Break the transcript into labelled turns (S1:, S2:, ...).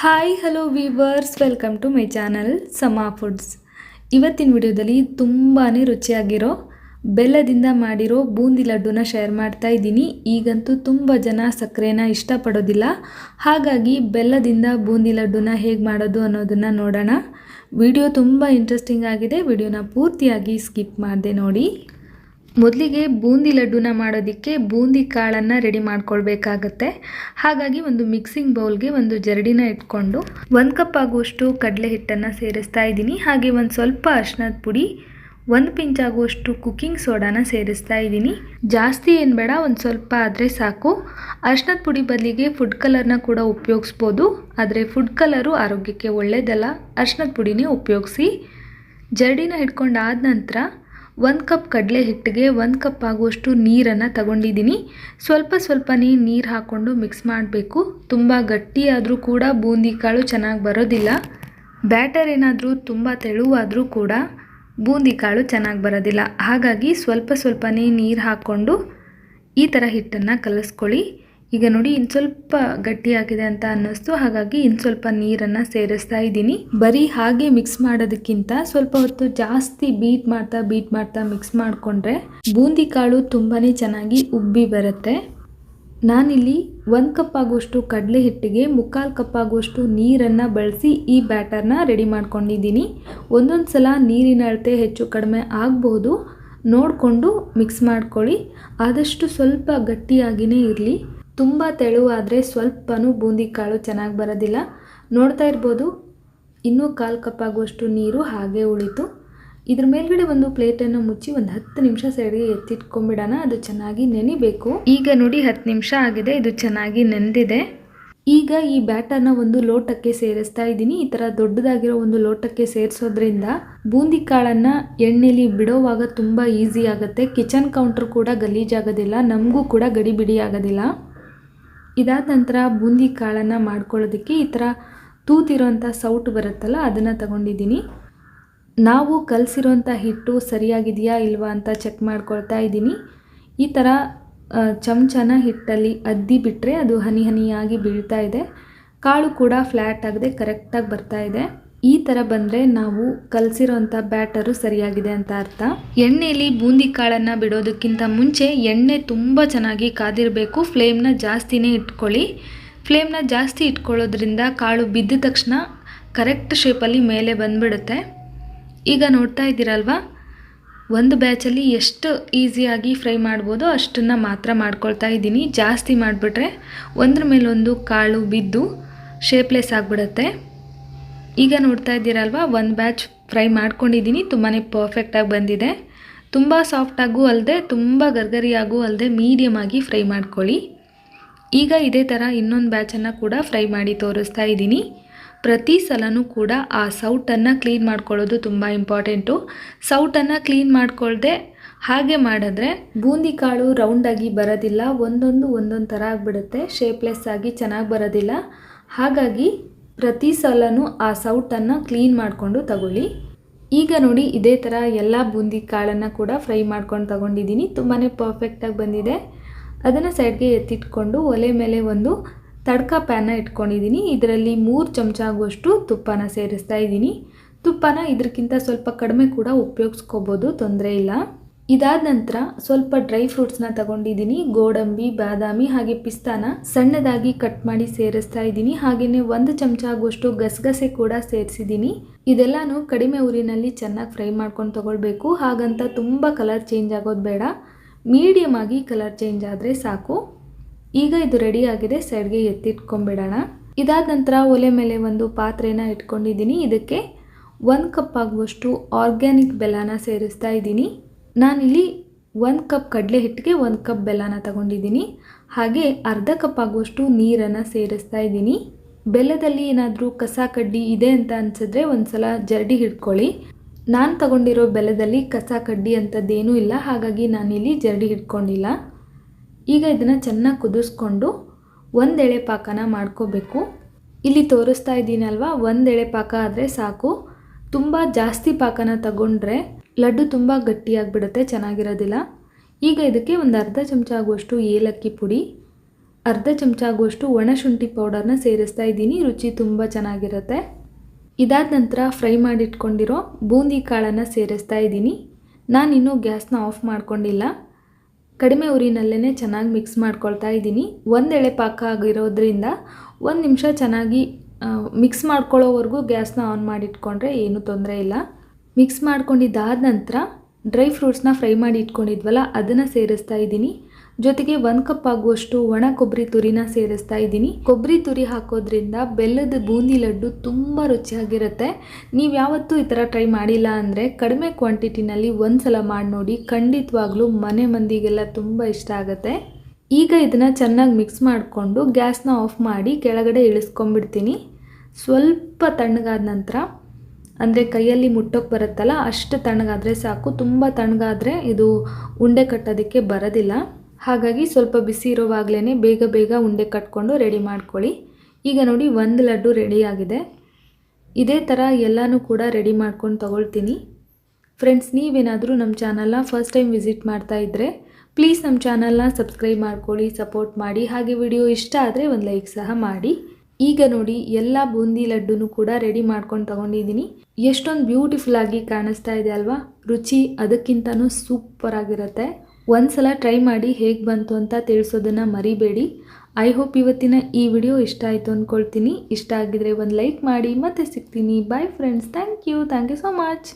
S1: Hi hello viewers welcome to my channel Sama foods ಇವತ್ತಿನ ವಿಡಿಯೋದಲ್ಲಿ ತುಂಬಾ ರುಚಿಯಾಗಿರೋ, ಬೆಲ್ಲದಿಂದ ಮಾಡಿರೋ ಬೂಂದಿ ಲಡ್ಡುನ ಶೇರ್ ಮಾಡ್ತಾ ಇದ್ದೀನಿ. ಈಗಂತೂ ತುಂಬ ಜನ ಸಕ್ಕರೆನ ಇಷ್ಟಪಡೋದಿಲ್ಲ. ಹಾಗಾಗಿ ಬೆಲ್ಲದಿಂದ ಬೂಂದಿ ಲಡ್ಡುನ ಹೇಗೆ ಮಾಡೋದು ಅನ್ನೋದನ್ನು ನೋಡೋಣ. ವಿಡಿಯೋ ತುಂಬ ಇಂಟ್ರೆಸ್ಟಿಂಗ್ ಆಗಿದೆ. ವಿಡಿಯೋನ ಪೂರ್ತಿಯಾಗಿ ಸ್ಕಿಪ್ ಮಾಡಿದೆ ನೋಡಿ. ಮೊದಲಿಗೆ ಬೂಂದಿ ಲಡ್ಡುನ ಮಾಡೋದಕ್ಕೆ ಬೂಂದಿ ಕಾಳನ್ನು ರೆಡಿ ಮಾಡ್ಕೊಳ್ಬೇಕಾಗತ್ತೆ. ಹಾಗಾಗಿ ಒಂದು ಮಿಕ್ಸಿಂಗ್ ಬೌಲ್ಗೆ ಒಂದು ಜರಡಿನ ಇಟ್ಕೊಂಡು ಒಂದು ಕಪ್ ಆಗುವಷ್ಟು ಕಡಲೆ ಹಿಟ್ಟನ್ನು ಸೇರಿಸ್ತಾ ಇದ್ದೀನಿ. ಹಾಗೆ ಒಂದು ಸ್ವಲ್ಪ ಅರ್ಶಿನದ ಪುಡಿ, ಒಂದು ಪಿಂಚ್ ಆಗುವಷ್ಟು ಕುಕ್ಕಿಂಗ್ ಸೋಡಾನ ಸೇರಿಸ್ತಾ ಇದ್ದೀನಿ. ಜಾಸ್ತಿ ಏನು ಬೇಡ, ಒಂದು ಸ್ವಲ್ಪ ಆದರೆ ಸಾಕು. ಅರ್ಶಿನದ ಪುಡಿ ಬದಲಿಗೆ ಫುಡ್ ಕಲರ್ನ ಕೂಡ ಉಪಯೋಗಿಸ್ಬೋದು. ಆದರೆ ಫುಡ್ ಕಲರು ಆರೋಗ್ಯಕ್ಕೆ ಒಳ್ಳೆಯದಲ್ಲ ಅರ್ಶಿನದ ಪುಡಿನೇ ಉಪಯೋಗಿಸಿ. ಜರಡಿನ ಹಿಡ್ಕೊಂಡಾದ ನಂತರ ಒಂದು ಕಪ್ ಕಡಲೆ ಹಿಟ್ಟಿಗೆ ಒಂದು ಕಪ್ ಆಗುವಷ್ಟು ನೀರನ್ನು ತಗೊಂಡಿದ್ದೀನಿ. ಸ್ವಲ್ಪ ಸ್ವಲ್ಪನೇ ನೀರು ಹಾಕ್ಕೊಂಡು ಮಿಕ್ಸ್ ಮಾಡಬೇಕು. ತುಂಬ ಗಟ್ಟಿಯಾದರೂ ಕೂಡ ಬೂಂದಿ ಕಾಳು ಚೆನ್ನಾಗಿ ಬರೋದಿಲ್ಲ. ಬ್ಯಾಟರ್ ಏನಾದರೂ ತುಂಬ ತೆಳುವಾದರೂ ಕೂಡ ಬೂಂದಿ ಕಾಳು ಚೆನ್ನಾಗಿ ಬರೋದಿಲ್ಲ. ಹಾಗಾಗಿ ಸ್ವಲ್ಪ ಸ್ವಲ್ಪನೇ ನೀರು ಹಾಕ್ಕೊಂಡು ಈ ಥರ ಹಿಟ್ಟನ್ನು ಕಲಿಸ್ಕೊಳ್ಳಿ. ಈಗ ನೋಡಿ ಇನ್ನು ಸ್ವಲ್ಪ ಗಟ್ಟಿಯಾಗಿದೆ ಅಂತ ಅನ್ನಿಸ್ತು. ಹಾಗಾಗಿ ಇನ್ನು ಸ್ವಲ್ಪ ನೀರನ್ನು ಸೇರಿಸ್ತಾ ಇದ್ದೀನಿ. ಬರೀ ಹಾಗೆ ಮಿಕ್ಸ್ ಮಾಡೋದಕ್ಕಿಂತ ಸ್ವಲ್ಪ ಹೊತ್ತು ಜಾಸ್ತಿ ಬೀಟ್ ಮಾಡ್ತಾ ಬೀಟ್ ಮಾಡ್ತಾ ಮಿಕ್ಸ್ ಮಾಡಿಕೊಂಡ್ರೆ ಬೂಂದಿ ಕಾಳು ತುಂಬಾ ಚೆನ್ನಾಗಿ ಉಬ್ಬಿ ಬರುತ್ತೆ. ನಾನಿಲ್ಲಿ ಒಂದು ಕಪ್ ಆಗುವಷ್ಟು ಕಡಲೆ ಹಿಟ್ಟಿಗೆ, ಮುಕ್ಕಾಲು ಕಪ್ ಆಗುವಷ್ಟು ನೀರನ್ನು ಬಳಸಿ ಈ ಬ್ಯಾಟರ್ನ ರೆಡಿ ಮಾಡ್ಕೊಂಡಿದ್ದೀನಿ. ಒಂದೊಂದು ಸಲ ನೀರಿನ ಅಳತೆ ಹೆಚ್ಚು ಕಡಿಮೆ ಆಗಬಹುದು ನೋಡಿಕೊಂಡು ಮಿಕ್ಸ್ ಮಾಡ್ಕೊಳ್ಳಿ. ಆದಷ್ಟು ಸ್ವಲ್ಪ ಗಟ್ಟಿಯಾಗಿಯೇ ಇರಲಿ. ತುಂಬ ತೆಳುವಾದರೆ ಸ್ವಲ್ಪನೂ ಬೂಂದಿ ಕಾಳು ಚೆನ್ನಾಗಿ ಬರೋದಿಲ್ಲ. ನೋಡ್ತಾ ಇರ್ಬೋದು, ಇನ್ನೂ ಕಾಲು ಕಪ್ ಆಗುವಷ್ಟು ನೀರು ಹಾಗೆ ಉಳಿತು. ಇದ್ರ ಮೇಲ್ಗಡೆ ಒಂದು ಪ್ಲೇಟನ್ನು ಮುಚ್ಚಿ ಒಂದು ಹತ್ತು ನಿಮಿಷ ಸೈಡ್ಗೆ ಎತ್ತಿಟ್ಕೊಂಡ್ಬಿಡೋಣ ಅದು ಚೆನ್ನಾಗಿ ನೆನಿಬೇಕು. ಈಗ ನೋಡಿ ಹತ್ತು ನಿಮಿಷ ಆಗಿದೆ, ಇದು ಚೆನ್ನಾಗಿ ನೆಂದಿದೆ. ಈಗ ಈ ಬ್ಯಾಟರ್ನ ಒಂದು ಲೋಟಕ್ಕೆ ಸೇರಿಸ್ತಾ ಇದ್ದೀನಿ. ಈ ಥರ ದೊಡ್ಡದಾಗಿರೋ ಒಂದು ಲೋಟಕ್ಕೆ ಸೇರಿಸೋದ್ರಿಂದ ಬೂಂದಿ ಕಾಳನ್ನು ಎಣ್ಣೆಲಿ ಬಿಡೋವಾಗ ತುಂಬ ಈಸಿ ಆಗುತ್ತೆ. ಕಿಚನ್ ಕೌಂಟ್ರ್ ಕೂಡ ಗಲೀಜಾಗೋದಿಲ್ಲ, ನಮಗೂ ಕೂಡ ಗಡಿಬಿಡಿ ಆಗೋದಿಲ್ಲ. ಇದಾದ ನಂತರ ಬೂಂದಿ ಕಾಳನ್ನು ಮಾಡ್ಕೊಳ್ಳೋದಕ್ಕೆ ಈ ಥರ ತೂತಿರೋಂಥ ಸೌಟು ಬರುತ್ತಲ್ಲ, ಅದನ್ನು ತಗೊಂಡಿದ್ದೀನಿ. ನಾವು ಕಲಸಿರೋಂಥ ಹಿಟ್ಟು ಸರಿಯಾಗಿದೆಯಾ ಇಲ್ವಾ ಅಂತ ಚೆಕ್ ಮಾಡ್ಕೊಳ್ತಾ ಇದ್ದೀನಿ. ಈ ಥರ ಚಮಚನ ಹಿಟ್ಟಲ್ಲಿ ಅದ್ದಿ ಬಿಟ್ಟರೆ ಅದು ಹನಿ ಹನಿಯಾಗಿ ಬೀಳ್ತಾ ಇದೆ. ಕಾಳು ಕೂಡ ಫ್ಲ್ಯಾಟ್ ಆಗದೆ ಕರೆಕ್ಟಾಗಿ ಬರ್ತಾ ಇದೆ. ಈ ಥರ ಬಂದರೆ ನಾವು ಕಲಸಿರೋಂಥ ಬ್ಯಾಟರು ಸರಿಯಾಗಿದೆ ಅಂತ ಅರ್ಥ. ಎಣ್ಣೆಯಲ್ಲಿ ಬೂಂದಿ ಕಾಳನ್ನು ಬಿಡೋದಕ್ಕಿಂತ ಮುಂಚೆ ಎಣ್ಣೆ ತುಂಬ ಚೆನ್ನಾಗಿ ಕಾದಿರಬೇಕು ಫ್ಲೇಮ್ನ ಜಾಸ್ತಿನೇ ಇಟ್ಕೊಳ್ಳಿ. ಫ್ಲೇಮ್ನ ಜಾಸ್ತಿ ಇಟ್ಕೊಳ್ಳೋದ್ರಿಂದ ಕಾಳು ಬಿದ್ದ ತಕ್ಷಣ ಕರೆಕ್ಟ್ ಶೇಪಲ್ಲಿ ಮೇಲೆ ಬಂದುಬಿಡುತ್ತೆ. ಈಗ ನೋಡ್ತಾ ಇದ್ದೀರಲ್ವಾ? ಒಂದು ಬ್ಯಾಚಲ್ಲಿ ಎಷ್ಟು ಈಸಿಯಾಗಿ ಫ್ರೈ ಮಾಡ್ಬೋದು ಅಷ್ಟನ್ನು ಮಾತ್ರ ಮಾಡ್ಕೊಳ್ತಾ ಇದ್ದೀನಿ. ಜಾಸ್ತಿ ಮಾಡಿಬಿಟ್ರೆ ಒಂದ್ರ ಮೇಲೊಂದು ಕಾಳು ಬಿದ್ದು ಶೇಪ್ಲೆಸ್ ಆಗಿಬಿಡುತ್ತೆ. ಈಗ ನೋಡ್ತಾ ಇದ್ದೀರಲ್ವಾ? ಒಂದು ಬ್ಯಾಚ್ ಫ್ರೈ ಮಾಡ್ಕೊಂಡಿದ್ದೀನಿ. ತುಂಬಾ ಪರ್ಫೆಕ್ಟಾಗಿ ಬಂದಿದೆ. ತುಂಬ ಸಾಫ್ಟಾಗೂ ಅಲ್ಲದೆ ತುಂಬ ಗರ್ಗರಿಯಾಗೂ ಅಲ್ಲದೆ ಮೀಡಿಯಮ್ ಆಗಿ ಫ್ರೈ ಮಾಡ್ಕೊಳ್ಳಿ. ಈಗ ಇದೇ ಥರ ಇನ್ನೊಂದು ಬ್ಯಾಚನ್ನು ಕೂಡ ಫ್ರೈ ಮಾಡಿ ತೋರಿಸ್ತಾ ಇದ್ದೀನಿ. ಪ್ರತಿ ಸಲನೂ ಕೂಡ ಆ ಸೌಟನ್ನು ಕ್ಲೀನ್ ಮಾಡ್ಕೊಳ್ಳೋದು ತುಂಬ ಇಂಪಾರ್ಟೆಂಟು ಸೌಟನ್ನು ಕ್ಲೀನ್ ಮಾಡಿಕೊಳ್ಳದೆ ಹಾಗೆ ಮಾಡಿದ್ರೆ ಬೂಂದಿ ಕಾಳು ರೌಂಡಾಗಿ ಬರೋದಿಲ್ಲ. ಒಂದೊಂದು ಒಂದೊಂದು ಥರ ಆಗಿಬಿಡುತ್ತೆ. ಶೇಪ್ಲೆಸ್ ಆಗಿ ಚೆನ್ನಾಗಿ ಬರೋದಿಲ್ಲ. ಹಾಗಾಗಿ ಪ್ರತಿ ಸಲನೂ ಆ ಸೌಟನ್ನು ಕ್ಲೀನ್ ಮಾಡಿಕೊಂಡು ತಗೊಳ್ಳಿ. ಈಗ ನೋಡಿ, ಇದೇ ಥರ ಎಲ್ಲ ಬೂಂದಿ ಕಾಳನ್ನು ಕೂಡ ಫ್ರೈ ಮಾಡ್ಕೊಂಡು ತಗೊಂಡಿದ್ದೀನಿ. ತುಂಬಾ ಪರ್ಫೆಕ್ಟಾಗಿ ಬಂದಿದೆ. ಅದನ್ನು ಸೈಡ್ಗೆ ಎತ್ತಿಟ್ಕೊಂಡು ಒಲೆ ಮೇಲೆ ಒಂದು ತಡ್ಕ ಪ್ಯಾನ ಇಟ್ಕೊಂಡಿದ್ದೀನಿ. ಇದರಲ್ಲಿ ಮೂರು ಚಮಚ ಆಗುವಷ್ಟು ತುಪ್ಪನ ಸೇರಿಸ್ತಾ ಇದ್ದೀನಿ. ತುಪ್ಪನ ಇದಕ್ಕಿಂತ ಸ್ವಲ್ಪ ಕಡಿಮೆ ಕೂಡ ಉಪಯೋಗಿಸ್ಕೋಬೋದು, ತೊಂದರೆ ಇಲ್ಲ. ಇದಾದ ನಂತರ ಸ್ವಲ್ಪ ಡ್ರೈ ಫ್ರೂಟ್ಸ್ನ ತಗೊಂಡಿದ್ದೀನಿ. ಗೋಡಂಬಿ, ಬಾದಾಮಿ ಹಾಗೆ ಪಿಸ್ತಾನ ಸಣ್ಣದಾಗಿ ಕಟ್ ಮಾಡಿ ಸೇರಿಸ್ತಾ ಇದ್ದೀನಿ. ಹಾಗೆಯೇ ಒಂದು ಚಮಚ ಆಗುವಷ್ಟು ಗಸಗಸೆ ಕೂಡ ಸೇರಿಸಿದ್ದೀನಿ. ಇದೆಲ್ಲಾನು ಕಡಿಮೆ ಊರಿನಲ್ಲಿ ಚೆನ್ನಾಗಿ ಫ್ರೈ ಮಾಡ್ಕೊಂಡು ತಗೊಳ್ಬೇಕು. ಹಾಗಂತ ತುಂಬ ಕಲರ್ ಚೇಂಜ್ ಆಗೋದು ಬೇಡ. ಮೀಡಿಯಮ್ ಆಗಿ ಕಲರ್ ಚೇಂಜ್ ಆದರೆ ಸಾಕು. ಈಗ ಇದು ರೆಡಿ ಆಗಿದೆ. ಸೈಡ್ಗೆ ಎತ್ತಿಟ್ಕೊಂಡ್ಬಿಡೋಣ ಇದಾದ ನಂತರ ಒಲೆ ಮೇಲೆ ಒಂದು ಪಾತ್ರೆನ ಇಟ್ಕೊಂಡಿದ್ದೀನಿ. ಇದಕ್ಕೆ ಒಂದು ಕಪ್ ಆಗುವಷ್ಟು ಆರ್ಗ್ಯಾನಿಕ್ ಬೆಲ್ಲನ ಸೇರಿಸ್ತಾ ಇದ್ದೀನಿ. ನಾನಿಲ್ಲಿ ಒಂದು ಕಪ್ ಕಡಲೆ ಹಿಟ್ಟಿಗೆ ಒಂದು ಕಪ್ ಬೆಲ್ಲನ ತಗೊಂಡಿದ್ದೀನಿ. ಹಾಗೆ ಅರ್ಧ ಕಪ್ ಆಗುವಷ್ಟು ನೀರನ್ನು ಸೇರಿಸ್ತಾ ಇದ್ದೀನಿ. ಬೆಲ್ಲದಲ್ಲಿ ಏನಾದರೂ ಕಸ ಕಡ್ಡಿ ಇದೆ ಅಂತ ಅನಿಸಿದ್ರೆ ಒಂದು ಸಲ ಜರಡಿ ಹಿಡ್ಕೊಳ್ಳಿ. ನಾನು ತಗೊಂಡಿರೋ ಬೆಲ್ಲದಲ್ಲಿ ಕಸ ಕಡ್ಡಿ ಅಂಥದ್ದೇನೂ ಇಲ್ಲ, ಹಾಗಾಗಿ ನಾನಿಲ್ಲಿ ಜರಡಿ ಹಿಡ್ಕೊಂಡಿಲ್ಲ. ಈಗ ಇದನ್ನು ಚೆನ್ನಾಗಿ ಕುದಿಸ್ಕೊಂಡು ಒಂದು ಎಳೆ ಪಾಕನ ಮಾಡ್ಕೋಬೇಕು. ಇಲ್ಲಿ ತೋರಿಸ್ತಾ ಇದ್ದೀನಲ್ವ, ಒಂದು ಎಳೆ ಪಾಕ ಆದರೆ ಸಾಕು. ತುಂಬ ಜಾಸ್ತಿ ಪಾಕನ ತಗೊಂಡ್ರೆ ಲಡ್ಡು ತುಂಬ ಗಟ್ಟಿಯಾಗಿಬಿಡುತ್ತೆ, ಚೆನ್ನಾಗಿರೋದಿಲ್ಲ. ಈಗ ಇದಕ್ಕೆ ಒಂದು ಅರ್ಧ ಚಮಚ ಆಗುವಷ್ಟು ಏಲಕ್ಕಿ ಪುಡಿ, ಅರ್ಧ ಚಮಚ ಆಗುವಷ್ಟು ಒಣಶುಂಠಿ ಪೌಡರ್ನ ಸೇರಿಸ್ತಾ ಇದ್ದೀನಿ, ರುಚಿ ತುಂಬ ಚೆನ್ನಾಗಿರುತ್ತೆ. ಇದಾದ ನಂತರ ಫ್ರೈ ಮಾಡಿಟ್ಕೊಂಡಿರೋ ಬೂಂದಿ ಕಾಳನ್ನು ಸೇರಿಸ್ತಾ ಇದ್ದೀನಿ. ನಾನಿನ್ನೂ ಗ್ಯಾಸ್ನ ಆಫ್ ಮಾಡ್ಕೊಂಡಿಲ್ಲ. ಕಡಿಮೆ ಉರಿನಲ್ಲೇ ಚೆನ್ನಾಗಿ ಮಿಕ್ಸ್ ಮಾಡ್ಕೊಳ್ತಾ ಇದ್ದೀನಿ. ಒಂದೆಳೆ ಪಾಕ ಆಗಿರೋದ್ರಿಂದ ಒಂದು ನಿಮಿಷ ಚೆನ್ನಾಗಿ ಮಿಕ್ಸ್ ಮಾಡ್ಕೊಳ್ಳೋವರೆಗೂ ಗ್ಯಾಸ್ನ ಆನ್ ಮಾಡಿಟ್ಕೊಂಡ್ರೆ ಏನೂ ತೊಂದರೆ ಇಲ್ಲ. ಮಿಕ್ಸ್ ಮಾಡ್ಕೊಂಡಿದ್ದಾದ ನಂತರ ಡ್ರೈ ಫ್ರೂಟ್ಸ್ನ ಫ್ರೈ ಮಾಡಿ ಇಟ್ಕೊಂಡಿದ್ವಲ್ಲ, ಅದನ್ನು ಸೇರಿಸ್ತಾ ಇದ್ದೀನಿ. ಜೊತೆಗೆ ಒಂದು ಕಪ್ ಆಗುವಷ್ಟು ಒಣ ಕೊಬ್ಬರಿ ತುರಿನ ಸೇರಿಸ್ತಾ ಇದ್ದೀನಿ. ಕೊಬ್ಬರಿ ತುರಿ ಹಾಕೋದ್ರಿಂದ ಬೆಲ್ಲದ ಬೂಂದಿ ಲಡ್ಡು ತುಂಬ ರುಚಿಯಾಗಿರುತ್ತೆ. ನೀವು ಯಾವತ್ತೂ ಈ ಥರ ಟ್ರೈ ಮಾಡಿಲ್ಲ ಅಂದರೆ ಕಡಿಮೆ ಕ್ವಾಂಟಿಟಿನಲ್ಲಿ ಒಂದು ಸಲ ಮಾಡಿ ನೋಡಿ, ಖಂಡಿತವಾಗ್ಲೂ ಮನೆ ಮಂದಿಗೆಲ್ಲ ತುಂಬ ಇಷ್ಟ ಆಗುತ್ತೆ. ಈಗ ಇದನ್ನು ಚೆನ್ನಾಗಿ ಮಿಕ್ಸ್ ಮಾಡಿಕೊಂಡು ಗ್ಯಾಸ್ನ ಆಫ್ ಮಾಡಿ ಕೆಳಗಡೆ ಇಳಿಸ್ಕೊಂಬಿಡ್ತೀನಿ ಸ್ವಲ್ಪ ತಣ್ಣಗಾದ ನಂತರ ಅಂದರೆ ಕೈಯಲ್ಲಿ ಮುಟ್ಟೋಕ್ಕೆ ಬರುತ್ತಲ್ಲ, ಅಷ್ಟು ತಣ್ಣಗಾದರೆ ಸಾಕು. ತುಂಬ ತಣ್ಣಗಾದರೆ ಇದು ಉಂಡೆ ಕಟ್ಟೋದಕ್ಕೆ ಬರೋದಿಲ್ಲ. ಹಾಗಾಗಿ ಸ್ವಲ್ಪ ಬಿಸಿ ಇರೋವಾಗಲೇ ಬೇಗ ಬೇಗ ಉಂಡೆ ಕಟ್ಕೊಂಡು ರೆಡಿ ಮಾಡ್ಕೊಳ್ಳಿ. ಈಗ ನೋಡಿ ಒಂದು ಲಡ್ಡು ರೆಡಿಯಾಗಿದೆ ಇದೇ ಥರ ಎಲ್ಲನೂ ಕೂಡ ರೆಡಿ ಮಾಡ್ಕೊಂಡು ತೊಗೊಳ್ತೀನಿ. ಫ್ರೆಂಡ್ಸ್ ನೀವೇನಾದರೂ ನಮ್ಮ ಚಾನಲ್ನ ಫಸ್ಟ್ ಟೈಮ್ ವಿಸಿಟ್ ಮಾಡ್ತಾ ಇದ್ದರೆ ಪ್ಲೀಸ್ ನಮ್ಮ ಚಾನಲ್ನ ಸಬ್ಸ್ಕ್ರೈಬ್ ಮಾಡ್ಕೊಳ್ಳಿ ಸಪೋರ್ಟ್ ಮಾಡಿ. ಹಾಗೆ ವಿಡಿಯೋ ಇಷ್ಟ ಆದರೆ ಒಂದು ಲೈಕ್ ಸಹ ಮಾಡಿ. ಈಗ ನೋಡಿ, ಎಲ್ಲ ಬೂಂದಿ ಲಡ್ಡುನು ಕೂಡ ರೆಡಿ ಮಾಡ್ಕೊಂಡು ತಗೊಂಡಿದ್ದೀನಿ. ಎಷ್ಟೊಂದು ಬ್ಯೂಟಿಫುಲ್ ಆಗಿ ಕಾಣಿಸ್ತಾ ಇದೆ ಅಲ್ವಾ? ರುಚಿ ಅದಕ್ಕಿಂತನೂ ಸೂಪರ್ ಆಗಿರುತ್ತೆ. ಒಂದ್ಸಲ ಟ್ರೈ ಮಾಡಿ ಹೇಗೆ ಬಂತು ಅಂತ ತಿಳಿಸೋದನ್ನು ಮರಿಬೇಡಿ. ಐ ಹೋಪ್ ಇವತ್ತಿನ ಈ ವಿಡಿಯೋ ಇಷ್ಟ ಆಯಿತು ಅಂದ್ಕೊಳ್ತೀನಿ ಇಷ್ಟ ಆಗಿದ್ರೆ ಒಂದು ಲೈಕ್ ಮಾಡಿ, ಮತ್ತೆ ಸಿಗ್ತೀನಿ. Bye friends thank you thank you so much